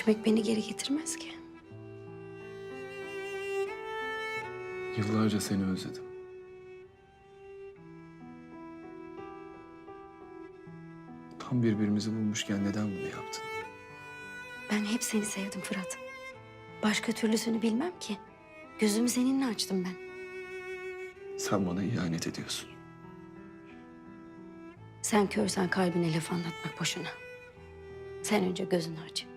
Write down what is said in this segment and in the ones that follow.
içmek beni geri getirmez ki. Yıllarca seni özledim. Tam birbirimizi bulmuşken neden bunu yaptın? Ben hep seni sevdim Fırat. Başka türlüsünü bilmem ki. Gözümü seninle açtım ben. Sen bana ihanet ediyorsun. Sen körsen kalbine laf anlatmak boşuna. Sen önce gözünü aç.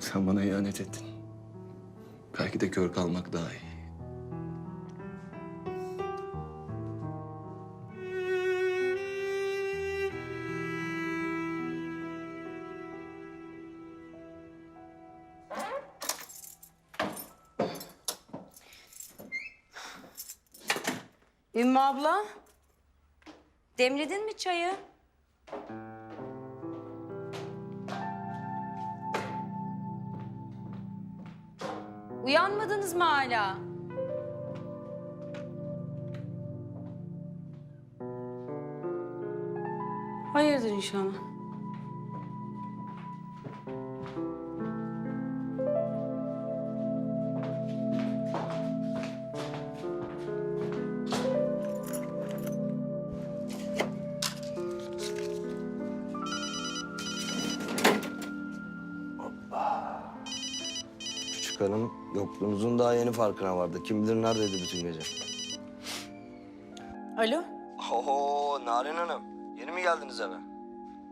Sen bana ihanet ettin. Belki de kör kalmak daha iyi. Ümmü abla. Demledin mi çayı? Uyanmadınız mı hala? Hayırdır inşallah. Küçük hanım yokluğunuzun daha yeni farkına vardı. Kim bilir neredeydi bütün gece. Alo? Oho Narin Hanım. Yeni mi geldiniz eve?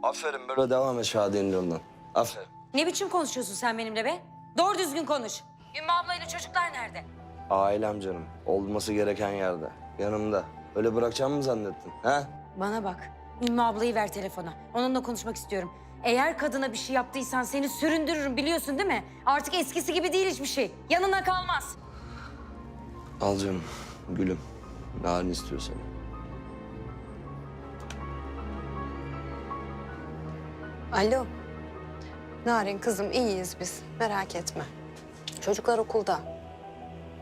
Aferin böyle devam et Şadiye'nin yolundan. Aferin. Ne biçim konuşuyorsun sen benimle be? Doğru düzgün konuş. Ümmü ablayla çocuklar nerede? Ailem canım. Olması gereken yerde. Yanımda. Öyle bırakacağımı mı zannettin? He? Bana bak. Ümmü ablayı ver telefona. Onunla konuşmak istiyorum. Eğer kadına bir şey yaptıysan seni süründürürüm biliyorsun değil mi? Artık eskisi gibi değil hiçbir şey. Yanına kalmaz. Al canım. Gülüm. Narin istiyor seni. Alo. Narin kızım iyiyiz biz. Merak etme. Çocuklar okulda.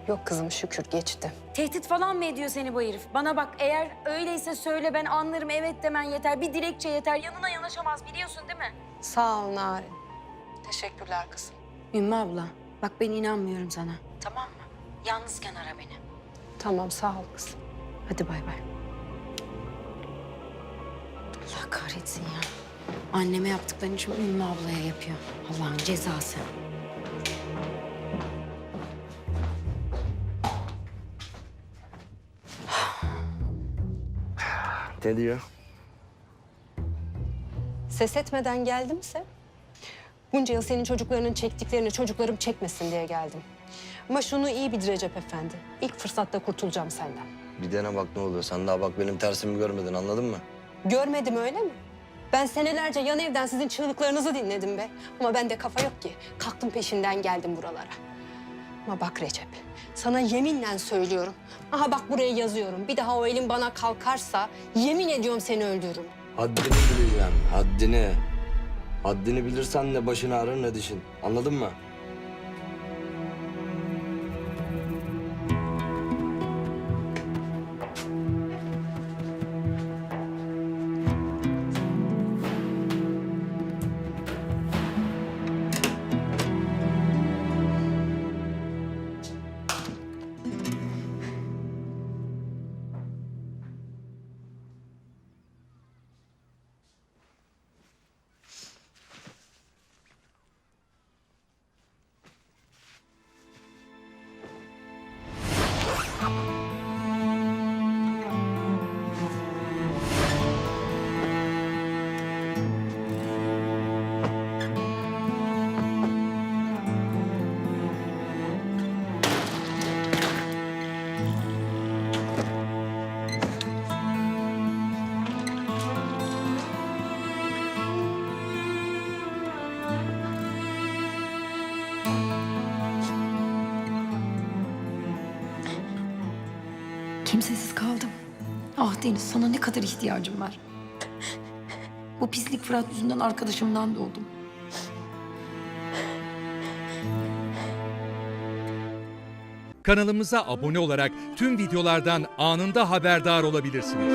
Yok kızım şükür geçti. Tehdit falan mı ediyor seni bu herif? Bana bak eğer öyleyse söyle ben anlarım evet demen yeter. Bir dilekçe yeter. Yanına yanaşamaz biliyorsun değil mi? Sağ ol Narin. Teşekkürler kızım. Ümmü abla, bak ben inanmıyorum sana. Tamam mı? Yalnızken ara beni. Tamam sağ ol kızım. Hadi bay bay. Allah kahretsin ya. Anneme yaptıklarını için Ümmü ablaya yapıyor. Allah'ın cezası. Ne diyor? Ses etmeden geldimse bunca yıl senin çocuklarının çektiklerini çocuklarım çekmesin diye geldim. Ama şunu iyi bil Recep Efendi. İlk fırsatta kurtulacağım senden. Bir dene bak ne oluyor. Sen daha bak benim tersimi görmedin anladın mı? Görmedim öyle mi? Ben senelerce yan evden sizin çığlıklarınızı dinledim be. Ama bende kafa yok ki. Kalktım peşinden geldim buralara. Ama bak Recep, sana yeminle söylüyorum. Aha bak buraya yazıyorum. Bir daha o elin bana kalkarsa yemin ediyorum seni öldürürüm. Haddini bileceksin, haddini. Haddini bilirsen ne başını ağrır ne dişin. Anladın mı? Kimsesiz kaldım. Ah Deniz sana ne kadar ihtiyacım var. Bu pislik Fırat yüzünden arkadaşımdan doğdum. Kanalımıza abone olarak tüm videolardan anında haberdar olabilirsiniz.